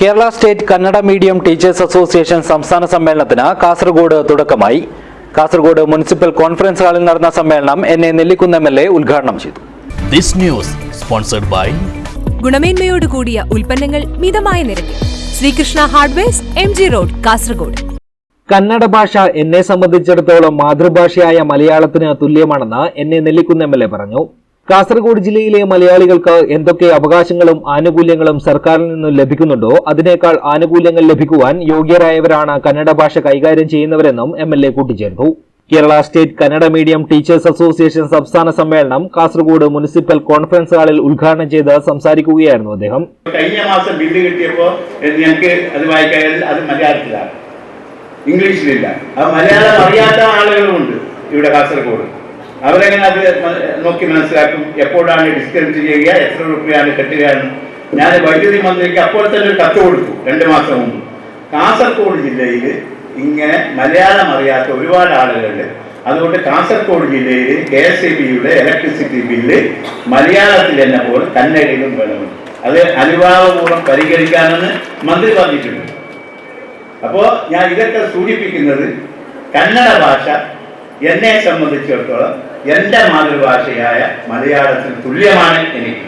Kerala state Kannada medium teachers association സംസ്ഥാന സമ്മേളനത്തിന് കാസർഗോഡ് തുടക്കമായി. കാസർഗോഡ് മുനിസിപ്പൽ കോൺഫറൻസ് ഹാളിൽ നടന്ന സമ്മേളനം N A Nellikkunnu M L A ഉദ്ഘാടനം ചെയ്തു. This news sponsored by ഗുണമേന്മയോട് കൂടിയ ഉൽപ്പന്നങ്ങൾ മിതമായ നിരക്കിൽ. Srikrishna hardwares M G road Kasaragod. Kannada ഭാഷ എന്നെ സംബന്ധിച്ചിടത്തോളം മാതൃഭാഷയായ മലയാളത്തിന് തുല്യമാണെന്ന് N A Nellikkunnu M L A പറഞ്ഞു. കാസർഗോഡ് ജില്ലയിലെ മലയാളികൾക്ക് എന്തൊക്കെ അവകാശങ്ങളും ആനുകൂല്യങ്ങളും സർക്കാരിൽ നിന്നും ലഭിക്കുന്നുണ്ടോ? അതിനേക്കാൾ ആനുകൂല്യങ്ങൾ ലഭിക്കുവാൻ യോഗ്യരായവരാണ് കന്നഡ ഭാഷ കൈകാര്യം ചെയ്യുന്നവരെന്നും എം എൽ എ കൂട്ടിച്ചേർത്തു. Kerala state Kannada medium teachers association സംസ്ഥാന സമ്മേളനം കാസർഗോഡ് മുനിസിപ്പൽ കോൺഫറൻസ് ഹാളിൽ ഉദ്ഘാടനം ചെയ്ത് സംസാരിക്കുകയായിരുന്നു അദ്ദേഹം. കഴിഞ്ഞ മാസം ബില്ല് കിട്ടിയപ്പോൾ ഞങ്ങൾക്ക് അത് വായിക്കാൻ അത് മലയാളത്തിലാണ്. ഇംഗ്ലീഷിലില്ല. അത് മലയാളം അറിയാത്ത ആളുകളുമുണ്ട് ഇവിടെ കാസർഗോഡ്. അവരെങ്ങനെ അത് നോക്കി മനസ്സിലാക്കും? എപ്പോഴാണ് ഡിസ്കൗണ്ട് ചെയ്യുക? എത്ര രൂപയാണ് കെട്ടുക എന്ന് ഞാൻ വൈദ്യുതി മന്ത്രിക്ക് അപ്പോൾ തന്നെ കത്ത് കൊടുത്തു രണ്ട് മാസം മുമ്പ്. കാസർഗോഡ് ജില്ലയിൽ ഇങ്ങനെ മലയാളം അറിയാത്ത ഒരുപാട് ആളുകളുണ്ട്. അതുകൊണ്ട് കാസർഗോഡ് ജില്ലയിൽ കെ എസ് ഇ ബിയുടെ ഇലക്ട്രിസിറ്റി ബില്ല് മലയാളത്തിൽ തന്നെ പോലെ കന്നഡയിലും വേണമെന്ന് അത് അനുഭാവപൂർവം പരിഗണിക്കാമെന്ന് മന്ത്രി പറഞ്ഞിട്ടുണ്ട്. അപ്പോ ഞാൻ ഇതൊക്കെ സൂചിപ്പിക്കുന്നത് കന്നഡ ഭാഷ എന്നെ സംബന്ധിച്ചിടത്തോളം എന്റെ മാതൃഭാഷയായ മലയാളത്തിന് തുല്യമാണ് എനിക്ക്.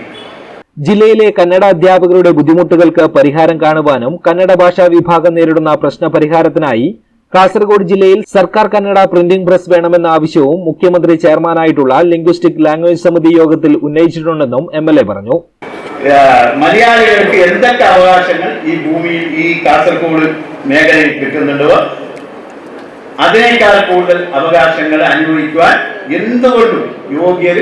ജില്ലയിലെ കന്നഡ അധ്യാപകരുടെ ബുദ്ധിമുട്ടുകൾക്ക് പരിഹാരം കാണുവാനും കന്നഡ ഭാഷാ വിഭാഗം നേരിടുന്ന പ്രശ്ന പരിഹാരത്തിനായി കാസർഗോഡ് ജില്ലയിൽ സർക്കാർ കന്നഡ പ്രിന്റിംഗ് പ്രസ് വേണമെന്ന ആവശ്യവും മുഖ്യമന്ത്രി ചെയർമാനായിട്ടുള്ള ലിംഗ്വിസ്റ്റിക് ലാംഗ്വേജ് സമിതി യോഗത്തിൽ ഉന്നയിച്ചിട്ടുണ്ടെന്നും എം എൽ എ പറഞ്ഞു. മലയാളികൾക്ക് എന്തൊക്കെ അവകാശങ്ങൾ ഈ ഭൂമിയിൽ ഈ കാസർഗോഡ് മേഖലയിൽ കിട്ടുന്നുണ്ടോ? അതിനേക്കാൾ കൂടുതൽ അവകാശങ്ങൾ അനുഭവിക്കുവാൻ എന്തുകൊണ്ടും യോഗ്യർ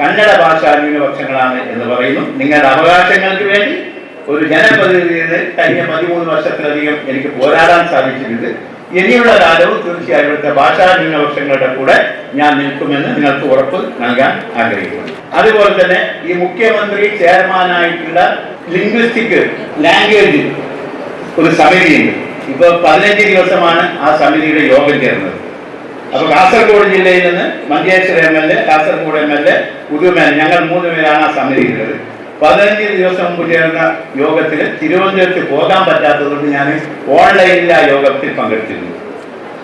കന്നഡ ഭാഷാ ന്യൂനപക്ഷങ്ങളാണ് എന്ന് പറയുന്നു. നിങ്ങളുടെ അവകാശങ്ങൾക്ക് വേണ്ടി ഒരു ജനപ്രതിനിധിയിൽ കഴിഞ്ഞ പതിമൂന്ന് വർഷത്തിലധികം എനിക്ക് പോരാടാൻ സാധിച്ചിട്ടുണ്ട്. ഇനിയുള്ള കാലവും തീർച്ചയായും ഇവിടുത്തെ ഭാഷാ ന്യൂനപക്ഷങ്ങളുടെ കൂടെ ഞാൻ നിൽക്കുമെന്ന് നിങ്ങൾക്ക് ഉറപ്പ് നൽകാൻ ആഗ്രഹിക്കുന്നു. അതുപോലെ തന്നെ ഈ മുഖ്യമന്ത്രി ചെയർമാനായിട്ടുള്ള ലിംഗ്വിസ്റ്റിക് ലാംഗ്വേജ് ഒരു സമിതിയുണ്ട്. ഇപ്പൊ പതിനഞ്ച് ദിവസമാണ് ആ സമിതിയുടെ യോഗം ചേർന്നത്. അപ്പൊ കാസർഗോഡ് ജില്ലയിൽ നിന്ന് Manjeshwaram M L A Kasaragod M L A പുതുമേൽ ഞങ്ങൾ മൂന്ന് പേരാണ് ആ സമിതിയിലുള്ളത് പതിനഞ്ച് ദിവസം മുമ്പ് ചേർന്ന യോഗത്തിൽ തിരുവനന്തപുരത്ത് പോകാൻ പറ്റാത്തതുകൊണ്ട് ഞാൻ ഓൺലൈനിൽ ആ യോഗത്തിൽ പങ്കെടുത്തിരുന്നു.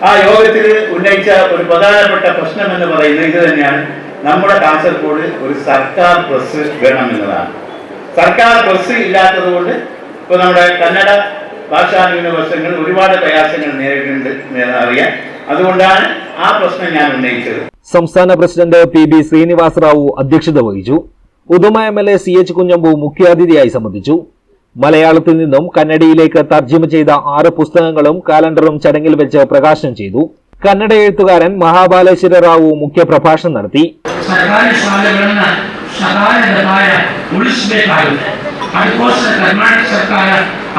ആ യോഗത്തിൽ ഉന്നയിച്ച ഒരു പ്രധാനപ്പെട്ട പ്രശ്നം എന്ന് പറയുന്നത് ഇത് തന്നെയാണ്. നമ്മുടെ കാസർഗോഡ് ഒരു സർക്കാർ പ്രസ് വേണമെന്നതാണ് സർക്കാർ ബസ് ഇല്ലാത്തത് കൊണ്ട് ഇപ്പൊ നമ്മുടെ കന്നഡ ഭാഷാ വശങ്ങൾ ഒരുപാട് പ്രയാസങ്ങൾ നേരിടുന്നുണ്ട് എന്ന് അറിയാം അതുകൊണ്ടാണ് ആ പ്രശ്നം ഞാൻ ഉന്നയിച്ചത്. സംസ്ഥാന president P B Srinivasa Rao അധ്യക്ഷത വഹിച്ചു. Uduma M L A C H Kunhambu മുഖ്യാതിഥിയായി സംബന്ധിച്ചു. മലയാളത്തിൽ നിന്നും കന്നഡയിലേക്ക് തർജമ ചെയ്ത ആറ് പുസ്തകങ്ങളും കാലണ്ടറും ചടങ്ങിൽ വെച്ച് പ്രകാശനം ചെയ്തു. കന്നഡ എഴുത്തുകാരൻ മഹാബാലേശ്വര റാവു മുഖ്യ പ്രഭാഷണം നടത്തി ಅದಕ್ಕೋಸ್ಕರ ಕರ್ನಾಟಕ ಸರ್ಕಾರ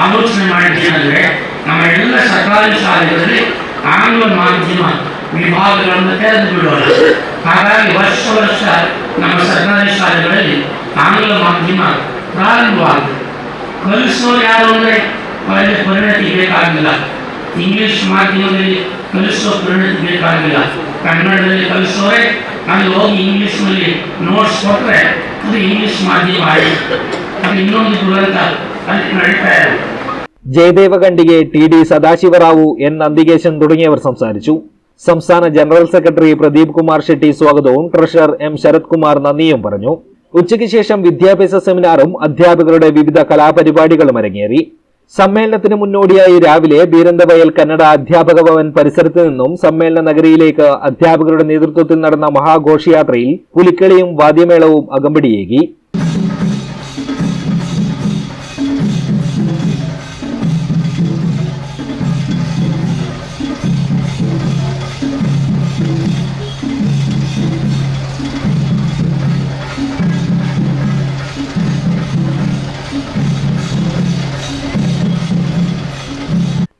ಆಲೋಚನೆ ಮಾಡಿದ್ದೇನೆಂದರೆ ನಮ್ಮ ಎಲ್ಲ ಸರ್ಕಾರಿ ಶಾಲೆಗಳಲ್ಲಿ ಆಂಗ್ಲ ಮಾಧ್ಯಮ ವಿಭಾಗಗಳನ್ನು ತೆರೆದು ಬಿಡೋಣ ಹಾಗಾಗಿ ವರ್ಷ ವರ್ಷ ನಮ್ಮ ಸರ್ಕಾರಿ ಶಾಲೆಗಳಲ್ಲಿ ಆಂಗ್ಲ ಮಾಧ್ಯಮ ಪ್ರಾರಂಭವಾಗಿದೆ. ಕಲಿಸೋರು ಯಾರು ಅಂದರೆ ಅವರಿಗೆ ಪರಿಣತಿ ಬೇಕಾಗಿಲ್ಲ. ಇಂಗ್ಲಿಷ್ ಮಾಧ್ಯಮದಲ್ಲಿ ಕಲಿಸೋ ಪರಿಣತಿ ಬೇಕಾಗಿಲ್ಲ. ಕನ್ನಡದಲ್ಲಿ ಕಲಿಸೋರೆ ಅಲ್ಲಿ ಹೋಗಿ ಇಂಗ್ಲಿಷ್ನಲ್ಲಿ ನೋಟ್ಸ್ ಕೊಟ್ಟರೆ ಅದು ಇಂಗ್ಲಿಷ್ ಮಾಧ್ಯಮ ಆಯಿತು Jayadeva Khandige T D Sadashivarao N Nandikeshan തുടങ്ങിയവർ സംസാരിച്ചു. സംസ്ഥാന ജനറൽ സെക്രട്ടറി പ്രദീപ് കുമാർ ഷെട്ടി സ്വാഗതവും ട്രഷറർ എം ശരത് കുമാർ നന്ദിയും പറഞ്ഞു. ഉച്ചയ്ക്ക് ശേഷം വിദ്യാഭ്യാസ സെമിനാറും അധ്യാപകരുടെ വിവിധ കലാപരിപാടികളും അരങ്ങേറി. സമ്മേളനത്തിന് മുന്നോടിയായി രാവിലെ ബീരന്തവയൽ കന്നഡ അധ്യാപക ഭവൻ പരിസരത്ത് നിന്നും സമ്മേളന നഗരിയിലേക്ക് അധ്യാപകരുടെ നേതൃത്വത്തിൽ നടന്ന മഹാഘോഷയാത്രയിൽ പുലിക്കളിയും വാദ്യമേളവും അകമ്പടിയേകി.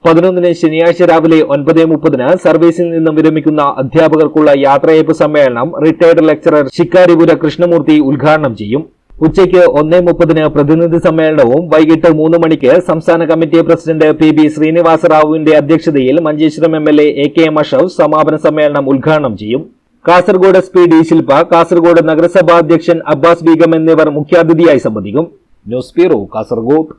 പതിനൊന്നിന് ശനിയാഴ്ച രാവിലെ ഒൻപത് മുപ്പതിന് സർവീസിൽ നിന്നും വിരമിക്കുന്ന അധ്യാപകർക്കുള്ള യാത്രയയപ്പ് സമ്മേളനം റിട്ടയർഡ് ലെക്ചറർ ശിക്കാരിപുര കൃഷ്ണമൂർത്തി ഉദ്ഘാടനം ചെയ്യും. ഉച്ചയ്ക്ക് ഒന്നേ മുപ്പതിന് പ്രതിനിധി സമ്മേളനവും വൈകിട്ട് മൂന്ന് മണിക്ക് സംസ്ഥാന committee president P B Srinivasa റാവുവിന്റെ അധ്യക്ഷതയിൽ Manjeshwaram M L A A K M Ashraf സമാപന സമ്മേളനം ഉദ്ഘാടനം ചെയ്യും. Kasaragod S P D Shilpa Kasaragod നഗരസഭാ അധ്യക്ഷൻ അബ്ബാസ് ബീഗം എന്നിവർ മുഖ്യാതിഥിയായി സംബന്ധിക്കും. News bureau Kasaragod.